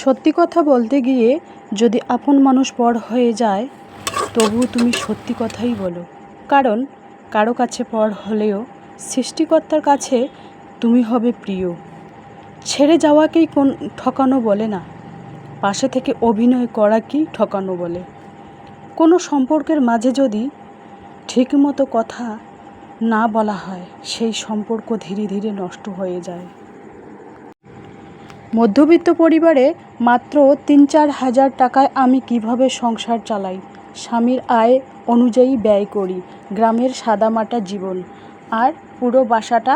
সত্যি কথা বলতে গিয়ে যদি আপন মানুষ পর হয়ে যায়, তবুও তুমি সত্যি কথাই বলো। কারণ কারও কাছে পর হলেও সৃষ্টিকর্তার কাছে তুমি হবে প্রিয়। ছেড়ে যাওয়াকেই কোন ঠকানো বলে না। পাশে থেকে অভিনয় করাকেই ঠকানো বলে। কোনো সম্পর্কের মাঝে যদি ঠিকমতো কথা না বলা হয়, সেই সম্পর্ক ধীরে ধীরে নষ্ট হয়ে যায়। মধ্যবিত্ত পরিবারে মাত্র তিন চার হাজার টাকায় আমি কীভাবে সংসার চালাই? স্বামীর আয় অনুযায়ী ব্যয় করি, গ্রামের সাদামাটা জীবন। আর পুরো বাসাটা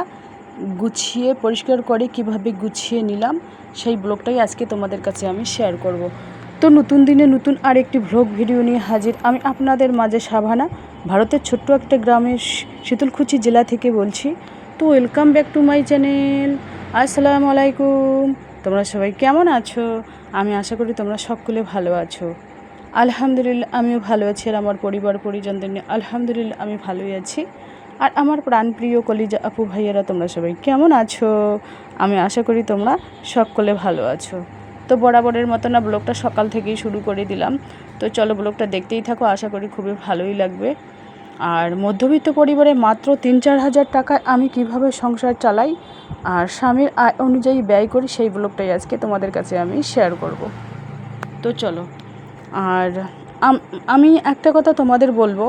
গুছিয়ে, পরিষ্কার করে কীভাবে গুছিয়ে নিলাম, সেই ব্লগটাই আজকে তোমাদের কাছে আমি শেয়ার করব। তো নতুন দিনে নতুন আরেকটি ভ্লগ ভিডিও নিয়ে হাজির আমি আপনাদের মাঝে সাভানা, ভারতের ছোট্ট একটা গ্রামের শীতলকুচি জেলা থেকে বলছি। তো welcome back to my channel আসসালামু আলাইকুম। তোমরা সবাই কেমন আছো? আমি আশা করি তোমরা সকলে ভালো আছো। আলহামদুলিল্লাহ, আমিও ভালো আছি আর আমার পরিবার, পরিজনদের নিয়ে আলহামদুলিল্লাহ আমি ভালোই আছি। আর আমার প্রাণপ্রিয় কলিজা আপু ভাইয়েরা, তোমরা সবাই কেমন আছো? আমি আশা করি তোমরা সকলে ভালো আছো। তো বরাবরের মতো না, ব্লগটা সকাল থেকেই শুরু করে দিলাম। তো চলো ব্লগটা দেখতেই থাকো, আশা করি খুবই ভালোই লাগবে। আর মধ্যবিত্ত পরিবারে মাত্র তিন চার হাজার টাকায় আমি কীভাবে সংসার চালাই আর স্বামীর আয় অনুযায়ী ব্যয় করি সেই ব্লগটাই আজকে তোমাদের কাছে আমি শেয়ার করব। তো চলো, আর আমি একটা কথা তোমাদের বলব,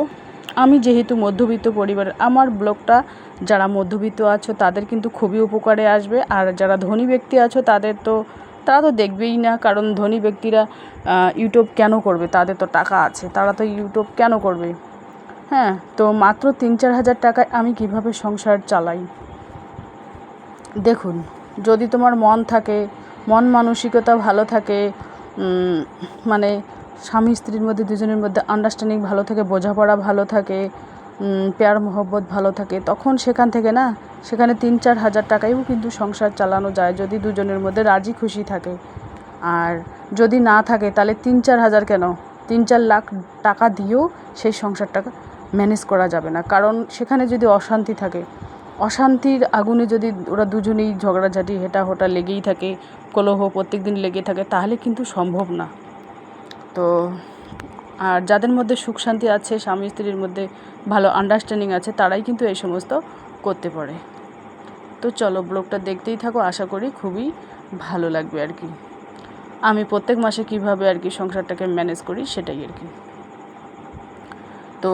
আমি যেহেতু মধ্যবিত্ত পরিবারের আমার ব্লগটা যারা মধ্যবিত্ত আছো তাদের কিন্তু খুবই উপকারে আসবে, আর যারা ধনী ব্যক্তি আছো তাদের তো, তারা তো দেখবেই না, কারণ ধনী ব্যক্তিরা ইউটিউব কেন করবে? তাদের তো টাকা আছে, তারা তো ইউটিউব কেন করবে? হ্যাঁ তো মাত্র তিন চার হাজার টাকায় আমি কীভাবে সংসার চালাই? দেখুন, যদি তোমার মন থাকে, মন মানসিকতা ভালো থাকে মানে স্বামী স্ত্রীর মধ্যে, দুজনের মধ্যে আন্ডারস্ট্যান্ডিং ভালো থাকে, বোঝাপড়া ভালো থাকে প্যার মোহব্বত ভালো থাকে, তখন সেখান থেকে না, সেখানে তিন চার হাজার টাকায়ও কিন্তু সংসার চালানো যায়, যদি দুজনের মধ্যে রাজি খুশি থাকে। আর যদি না থাকে, তাহলে তিন চার হাজার কেন? তিন চার লাখ টাকা দিয়েও সেই সংসারটাকে ম্যানেজ করা যাবে না। কারণ সেখানে যদি অশান্তি থাকে, অশান্তির আগুনে যদি ওরা দুজনেই ঝগড়াঝাটি হেটা হোটা লেগেই থাকে, কলহ প্রত্যেক দিন লেগে থাকে, তাহলে কিন্তু সম্ভব না। তো আর যাদের মধ্যে সুখ শান্তি আছে, স্বামী স্ত্রীর মধ্যে ভালো আন্ডারস্ট্যান্ডিং আছে, তারাই কিন্তু এই সমস্ত করতে পারে। তো চলো ব্লগটা দেখতেই থাকো, আশা করি খুবই ভালো লাগবে আর কি। আমি প্রত্যেক মাসে কীভাবে আর কি সংসারটাকে ম্যানেজ করি, সেটাই আর কি। তো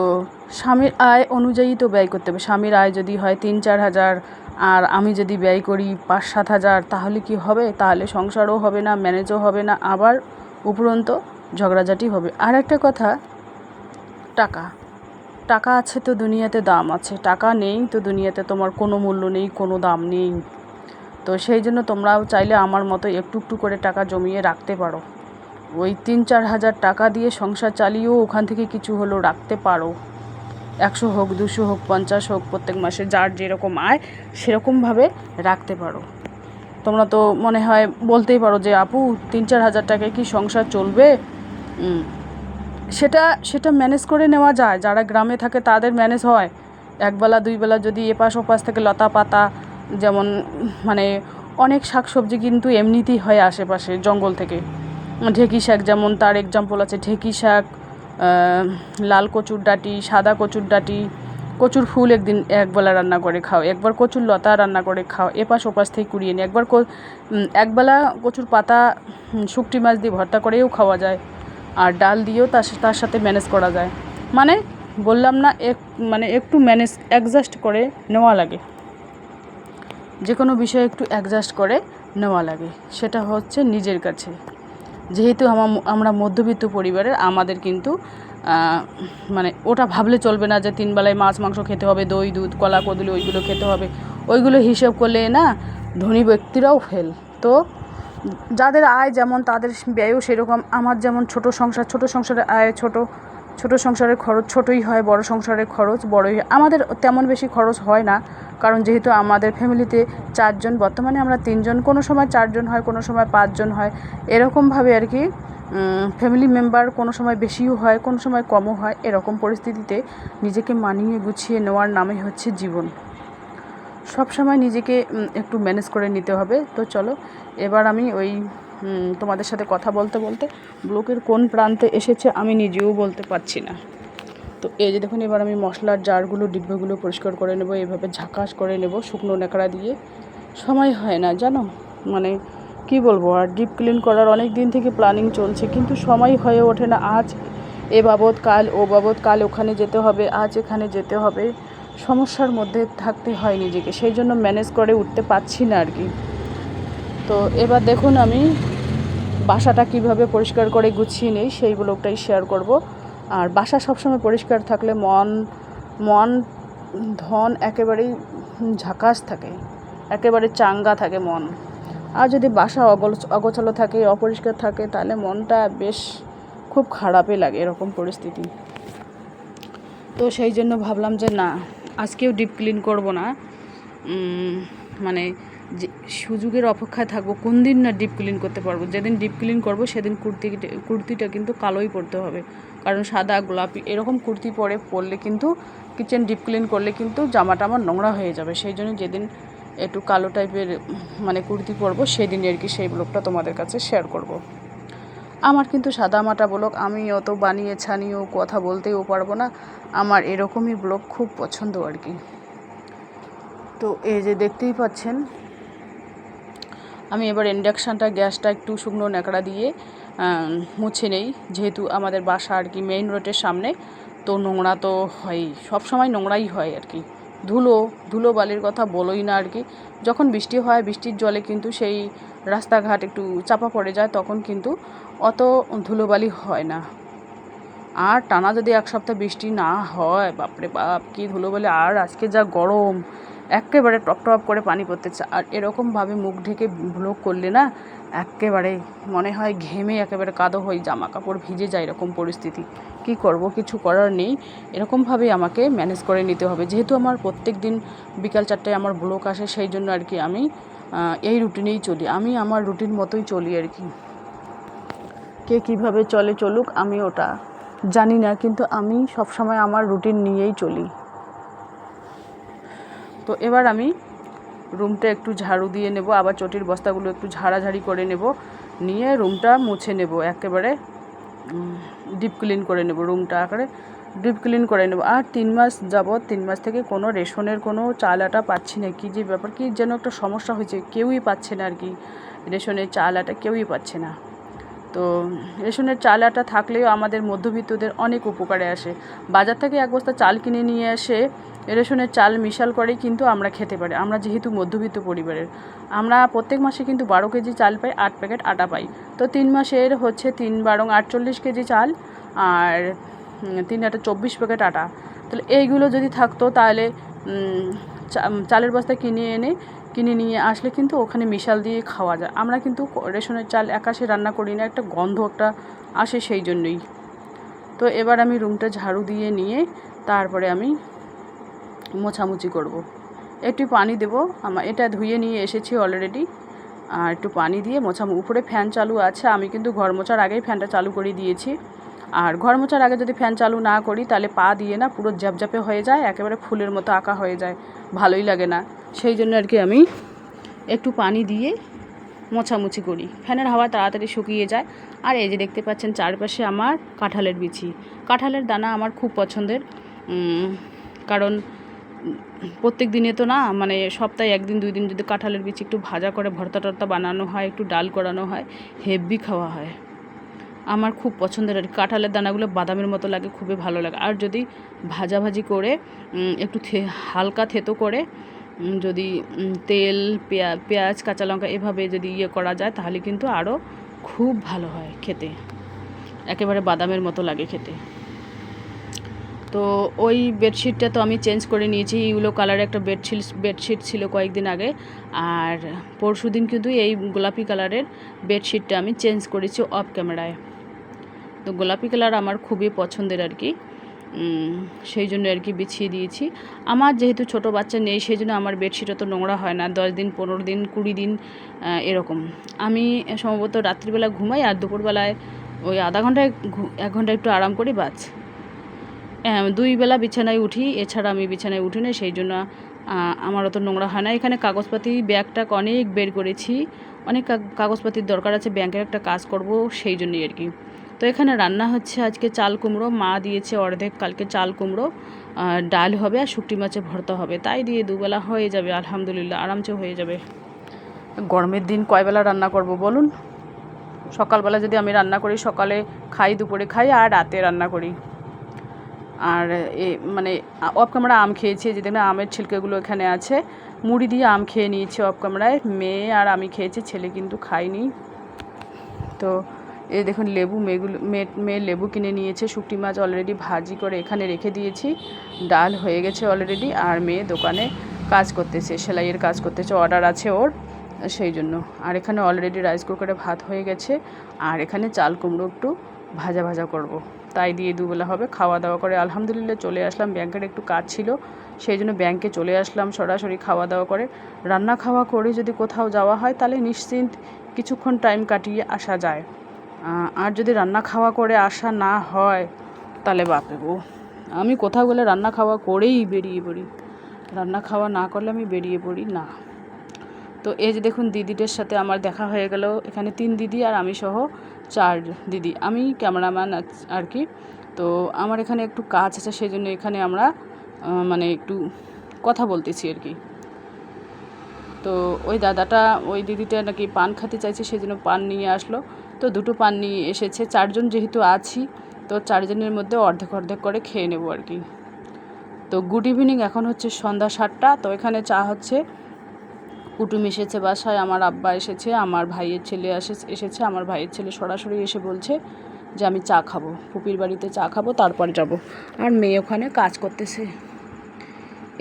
স্বামীর আয় অনুযায়ী তো ব্যয় করতে হবে। স্বামীর আয় যদি হয় তিন চার হাজার আর আমি যদি ব্যয় করি পাঁচ সাত হাজার, তাহলে কি হবে? তাহলে সংসারও হবে না, ম্যানেজও হবে না, আবার উপরন্ত ঝগড়াঝাটি হবে। আর একটা কথা, টাকা। টাকা আছে তো দুনিয়াতে, দাম আছে। টাকা নেই তো দুনিয়াতে তোমার কোনো মূল্য নেই, কোনো দাম নেই। তো সেই জন্য তোমরাও চাইলে আমার মতো একটু একটু করে টাকা জমিয়ে রাখতে পারো। ওই তিন চার হাজার টাকা দিয়ে সংসার চালিয়েও ওখান থেকে কিছু হলেও রাখতে পারো। একশো হোক, দুশো হোক, পঞ্চাশ হোক, প্রত্যেক মাসে যার যেরকম আয়, সেরকমভাবে রাখতে পারো। তোমরা তো মনে হয় বলতেই পারো যে, আপু, তিন চার হাজার টাকায় কি সংসার চলবে? সেটা সেটা ম্যানেজ করে নেওয়া যায়। যারা গ্রামে থাকে তাদের ম্যানেজ হয়। একবেলা, দুইবেলা যদি এপাশ ওপাশ থেকে লতা পাতা, যেমন মানে অনেক শাকসবজি কিন্তু এমনিতেই হয় আশেপাশে, জঙ্গল থেকে। ঢেকি শাক যেমন তার এক্সাম্পল আছে, ঢেকি শাক লাল কচুর ডাঁটি, সাদা কচুর ডাঁটি, কচুর ফুল একদিন একবেলা রান্না করে খাও, একবার কচুর লতা রান্না করে খাও, এপাশ ওপাশ থেকে কুড়িয়ে নিয়ে, একবার একবেলা কচুর পাতা শুকটি মাছ দিয়ে ভর্তা করেও খাওয়া যায়, আর ডাল দিয়েও তার তার সাথে ম্যানেজ করা যায়। মানে বললাম না, এক মানে একটু ম্যানেজ অ্যাডজাস্ট করে নেওয়া লাগে। যে কোনো বিষয়ে একটু অ্যাডজাস্ট করে নেওয়া লাগে, সেটা হচ্ছে নিজের কাছে। যেহেতু আমার আমরা মধ্যবিত্ত পরিবারের, আমাদের কিন্তু মানে ওটা ভাবলে চলবে না যে তিন বেলায় মাছ, মাংস খেতে হবে, দই, দুধ, কলা, কদলি, ওইগুলো খেতে হবে। ওইগুলো হিসেব করলে না ধনী ব্যক্তিরাও ফেল তো যাদের আয় যেমন তাদের ব্যয়ও সেরকম। আমার যেমন ছোট সংসার, ছোট সংসারের আয় ছোট ছোট সংসারের খরচ ছোটই হয়, বড় সংসারের খরচ বড়ই হয়। আমাদের তেমন বেশি খরচ হয় না। কারণ যেহেতু আমাদের ফ্যামিলিতে চারজন, বর্তমানে আমরা তিনজন, কোনো সময় চারজন হয়, কোনো সময় পাঁচজন হয়। এরকমভাবে আর কি ফ্যামিলি মেম্বার কোনো সময় বেশিও হয়, কোনো সময় কমও হয়, এরকম পরিস্থিতিতে নিজেকে মানিয়ে গুছিয়ে নেওয়ার নামই হচ্ছে জীবন। সব সময় নিজেকে একটু ম্যানেজ করে নিতে হবে। তো চলো, এবার আমি ওই তোমাদের সাথে কথা বলতে বলতে, ব্লকের কোন প্রান্তে এসেছে আমি নিজেও বলতে পারছি না। তো এই যে দেখুন, এবার আমি মশলার জারগুলো, ডিব্বাগুলো পরিষ্কার করে নেব। এভাবে ঝাঁকাশ করে নেব শুকনো ন্যাকড়া দিয়ে। সময় হয় না, জানো? মানে কি বলব, আর ডিপ ক্লিন করার অনেক দিন থেকে প্ল্যানিং চলছে, কিন্তু সময় হয়ে ওঠে না। আজ এ বাবদ, কাল ও বাবদ, কাল ওখানে যেতে হবে, আজ এখানে যেতে হবে। সমস্যার মধ্যে থাকতে হয় নিজেকে, সেই জন্য ম্যানেজ করে উঠতে পারছি না আর কি। তো এবার দেখুন, আমি বাসাটা কীভাবে পরিষ্কার করে গুছিয়ে নেই সেই ব্লগটাই শেয়ার করব। আর বাসা সবসময় পরিষ্কার থাকলে মন মন, ধন একেবারেই ঝাকাস থাকে, একেবারে চাঙ্গা থাকে মন। আর যদি বাসা অগোছালো থাকে, অপরিষ্কার থাকে, তাহলে মনটা বেশ খুব খারাপই লাগে এরকম পরিস্থিতি। তো সেই জন্য ভাবলাম যে না, আজকেও ডিপ ক্লিন করব না। মানে যে সুযোগের অপেক্ষায় থাকব, কোন দিন না ডিপ ক্লিন করতে পারব। যেদিন ডিপ ক্লিন করব, সেদিন কুর্তি, কুর্তিটা কিন্তু কালোই পরতে হবে। কারণ সাদা, গোলাপি এরকম কুর্তি পরে পরলে কিন্তু কিচেন ডিপ ক্লিন করলে কিন্তু জামাটা আমার নোংরা হয়ে যাবে। সেই জন্য যেদিন একটু কালো টাইপের মানে কুর্তি পরবো, সেদিনই আর কি সেই ব্লগটা তোমাদের কাছে শেয়ার করব। আমার কিন্তু সাদা মাটা ব্লগ আমি অত বানিয়ে ছানিয়েও কথা বলতেও পারব না। আমার এরকমই ব্লগ খুব পছন্দ আর কি। তো এই যে দেখতেই পাচ্ছেন, আমি এবার ইন্ডাকশানটা গ্যাসটা একটু শুকনো ন্যাকড়া দিয়ে মুছে নেই। যেহেতু আমাদের বাসা আর কি মেইন রোডের সামনে, তো নোংরা তো হয়ই সব সময় নোংরাই হয় আর কি। ধুলো ধুলো বালির কথা বলোই না আর কি। যখন বৃষ্টি হয়, বৃষ্টির জলে কিন্তু সেই রাস্তাঘাট একটু চাপা পড়ে যায়, তখন কিন্তু অত ধুলোবালি হয় না। আর টানা যদি এক সপ্তাহ বৃষ্টি না হয়, বাপরে বাপ, কি ধুলোবালি আর আজকে যা গরম একেবারে টপ টপ করে পানি পড়তেছে আর এরকমভাবে মুখ ঢেকে ভ্লগ করলে না একেবারে মনে হয় ঘেমে একেবারে কাদো হয়ে জামা কাপড় ভিজে যায় এরকম পরিস্থিতি। কি করব? কিছু করার নেই। এরকমভাবেই আমাকে ম্যানেজ করে নিতে হবে। যেহেতু আমার প্রত্যেক দিন বিকাল চারটায় আমার ব্লক আসে, সেই জন্য আর কি আমি এই রুটিনেই চলি। আমি আমার রুটিন মতোই চলি আর কি। কে কীভাবে চলে চলুক, আমি ওটা জানি না। কিন্তু আমি সবসময় আমার রুটিন নিয়েই চলি। তো এবার আমি রুমটা একটু ঝাড়ু দিয়ে নেব, আবার চটির বস্তাগুলো একটু ঝাড়াঝাড়ি করে নেব, নিয়ে রুমটা মুছে নেব, একেবারে ডিপ ক্লিন করে নেব রুমটা আকারে ডিপ ক্লিন করে নেব। আর তিন মাস যাবৎ, তিন মাস থেকে কোনো রেশনের কোনো চাল আটা পাচ্ছি না, কী যে ব্যাপার, কি যেন একটা সমস্যা হয়েছে, কেউই পাচ্ছে না আর কি, রেশনের চাল আটা কেউই পাচ্ছে না। তো রেশনের চাল আটা থাকলেও আমাদের মধ্যবিত্তদের অনেক উপকারে আসে। বাজার থেকে এক বস্তা চাল কিনে নিয়ে এসে রেশনের চাল মিশাল করেই কিন্তু আমরা খেতে পারি। আমরা যেহেতু মধ্যবিত্ত পরিবারের, আমরা প্রত্যেক মাসে কিন্তু বারো কেজি চাল পাই, আট প্যাকেট আটা পাই। তো তিন মাসের হচ্ছে তিন বারং আটচল্লিশ কেজি চাল আর তিন আটা চব্বিশ প্যাকেট আটা। তাহলে এইগুলো যদি থাকতো তাহলে চালের বস্তা কিনে এনে, কিনে নিয়ে আসলে কিন্তু ওখানে মিশাল দিয়ে খাওয়া যায়। আমরা কিন্তু রেশনের চাল একাশে রান্না করি না, একটা গন্ধ একটা আসে সেই জন্যই। তো এবার আমি রুমটা ঝাড়ু দিয়ে নিয়ে তারপরে আমি মোছামুছি করব। একটু পানি দেবো। আমার এটা ধুয়ে নিয়ে এসেছি অলরেডি আর একটু পানি দিয়ে মোছা উপরে ফ্যান চালু আছে। আমি কিন্তু ঘর মোছার আগেই ফ্যানটা চালু করে দিয়েছি। আর ঘর মোছার আগে যদি ফ্যান চালু না করি, তাহলে পা দিয়ে না পুরো জ্যাপজ্যাপে হয়ে যায়। একেবারে ফুলের মতো আঁকা হয়ে যায়। ভালোই লাগে না। সেই জন্য আর কি আমি একটু পানি দিয়ে মোছামুছি করি। ফ্যানের হাওয়া তাড়াতাড়ি শুকিয়ে যায়। আর এই যে দেখতে পাচ্ছেন, চারপাশে আমার কাঁঠালের বিচি। কাঁঠালের দানা আমার খুব পছন্দের। কারণ প্রত্যেক দিনে তো না মানে সপ্তাহে একদিন, দুই দিন যদি কাঁঠালের বিচি একটু ভাজা করে ভর্তা টর্তা বানানো হয়, একটু ডাল করানো হয়, হেভি খাওয়া হয়। আমার খুব পছন্দের আর কাঁঠালের দানাগুলো বাদামের মতো লাগে, খুবই ভালো লাগে। আর যদি ভাজাভাজি করে একটু হালকা থেতো করে যদি তেল, পেঁয়া, পেঁয়াজ, কাঁচা লঙ্কা এভাবে যদি ইয়ে করা যায়, তাহলে কিন্তু আরও খুব ভালো হয় খেতে। একেবারে বাদামের মতো লাগে খেতে। তো ওই বেডশিটটা তো আমি চেঞ্জ করে নিয়েছি। ইউলো কালারের একটা বেডশিট বেডশিট ছিল কয়েকদিন আগে। আর পরশু দিন কিন্তু এই গোলাপি কালারের বেডশিটটা আমি চেঞ্জ করেছি অফ ক্যামেরায়। তো গোলাপি কালার আমার খুবই পছন্দের আর কি। সেই জন্য আর কি বিছিয়ে দিয়েছি। আমার যেহেতু ছোট বাচ্চা নেই, সেই জন্য আমার বেডশিট অত নোংরা হয় না। দশ দিন, পনেরো দিন, কুড়ি দিন এরকম। আমি সম্ভবত রাত্রিবেলা ঘুমাই আর দুপুরবেলায় ওই আধা ঘন্টায় এক ঘণ্টা একটু আরাম করি, বাস। দুই বেলা বিছানায় উঠি, এছাড়া আমি বিছানায় উঠি না, সেই জন্য আমার অত নোংরা হয় না। এখানে কাগজপাতি, ব্যাগটা অনেক বের করেছি। অনেক কাগজপাতির দরকার আছে, ব্যাংকের একটা কাজ করব, সেই জন্যই আর কি। তো এখানে রান্না হচ্ছে আজকে চাল কুমড়ো। মা দিয়েছে অর্ধেক, কালকে চাল কুমড়ো ডাল হবে আর শুকটি মাছে ভর্তা হবে। তাই দিয়ে দুবেলা হয়ে যাবে, আলহামদুলিল্লাহ, আরামসে হয়ে যাবে। গরমের দিন কয়বেলা রান্না করব বলুন? সকালবেলা যদি আমি রান্না করি, সকালে খাই, দুপুরে খাই, আর রাতে রান্না করি। আর এ মানে অফ ক্যামেরা আম খেয়েছি। যে দেখবেন আমের ছিলকেগুলো এখানে আছে। মুড়ি দিয়ে আম খেয়ে নিয়েছি অফ ক্যামেরায়। মেয়ে আর আমি খেয়েছি, ছেলে কিন্তু খাইনি তো, এ দেখুন, লেবু মেয়েগুলো মেয়ে মেয়ে লেবু কিনে নিয়েছে। শুকটি মাছ অলরেডি ভাজি করে এখানে রেখে দিয়েছি। ডাল হয়ে গেছে অলরেডি আর মেয়ে দোকানে কাজ করতেছে, সেলাইয়ের কাজ করতেছে অর্ডার আছে ওর, সেই জন্য। আর এখানে অলরেডি রাইস কুকারে ভাত হয়ে গেছে। আর এখানে চাল কুমড়ো একটু ভাজা ভাজা করব। তাই দিয়ে দুবেলা হবে, খাওয়া দাওয়া করে আলহামদুলিল্লাহ চলে আসলাম। ব্যাংকের একটু কাজ ছিল, সেই জন্য ব্যাংকে চলে আসলাম সরাসরি খাওয়া দাওয়া করে। রান্না খাওয়া করে যদি কোথাও যাওয়া হয়, তাহলে নিশ্চিন্ত কিছুক্ষণ টাইম কাটিয়ে আসা যায়। আর যদি রান্না খাওয়া করে আসা না হয়, তাহলে বাপরে গো, আমি কোথাও গেলে রান্না খাওয়া করেই বেরিয়ে পড়ি। রান্না খাওয়া না করলে আমি বেরিয়ে পড়ি না। তো এই যে দেখুন দিদিদের সাথে আমার দেখা হয়ে গেল। এখানে তিন দিদি আর আমি সহ চার দিদি। আমি ক্যামেরাম্যান আর কি। তো আমার এখানে একটু কাজ আছে সেই জন্য এখানে আমরা মানে একটু কথা বলতেছি আর কি। তো ওই দাদাটা, ওই দিদিটা নাকি পান খেতে চাইছে সেই জন্য পান নিয়ে আসলো। তো দুটো পান নিয়ে এসেছে। চারজন যেহেতু আছি, তো চারজনের মধ্যে অর্ধেক অর্ধেক করে খেয়ে নেব আর কি। তো গুড ইভিনিং, এখন হচ্ছে সন্ধ্যা সাতটা। তো এখানে চা হচ্ছে কুটুম এসেছে বাসায়, আমার আব্বা এসেছে, আমার ভাইয়ের ছেলে এসে এসেছে, আমার ভাইয়ের ছেলে সরাসরি এসে বলছে যে আমি চা খাব, ফুপির বাড়িতে চা খাব, তারপর যাব। আর মেয়ে ওখানে কাজ করতেছে।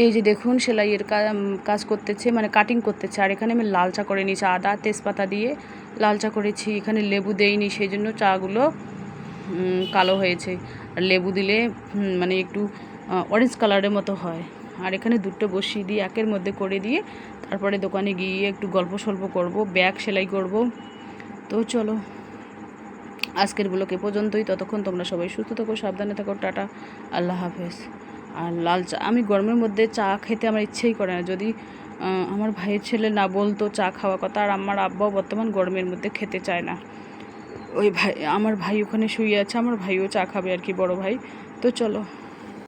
এই যে দেখুন, সেলাইয়ের কাজ করতেছে মানে কাটিং করতেছে। আর এখানে আমি লাল চা করে নিয়েছি, আদা, তেজপাতা দিয়ে লাল চা করেছি। এখানে লেবু দেইনি সেই জন্য চাগুলো কালো হয়েছে। আর লেবু দিলে মানে একটু অরেঞ্জ কালারের মতো হয়। আর এখানে দুটো বসিয়ে দিয়ে একের মধ্যে করে দিয়ে তারপরে দোকানে গিয়ে একটু গল্প সল্প করব, ব্যাগ সেলাই করব। তো চলো, আজকের ব্লকে পর্যন্তই। ততক্ষণ তোমরা সবাই সুস্থ থাকো, সাবধানে থাকো, টাটা, আল্লাহ হাফেজ। আর লাল চা, আমি গরমের মধ্যে চা খেতে আমার ইচ্ছেই করে না। যদি আমার ভাইয়ের ছেলে না বলতো চা খাওয়া কথা, আর আমার আব্বাও বর্তমান গরমের মধ্যে খেতে চায় না। ওই ভাই, আমার ভাই ওখানে শুয়ে আছে, আমার ভাইও চা খাবে আর কি, বড় ভাই। তো চলো।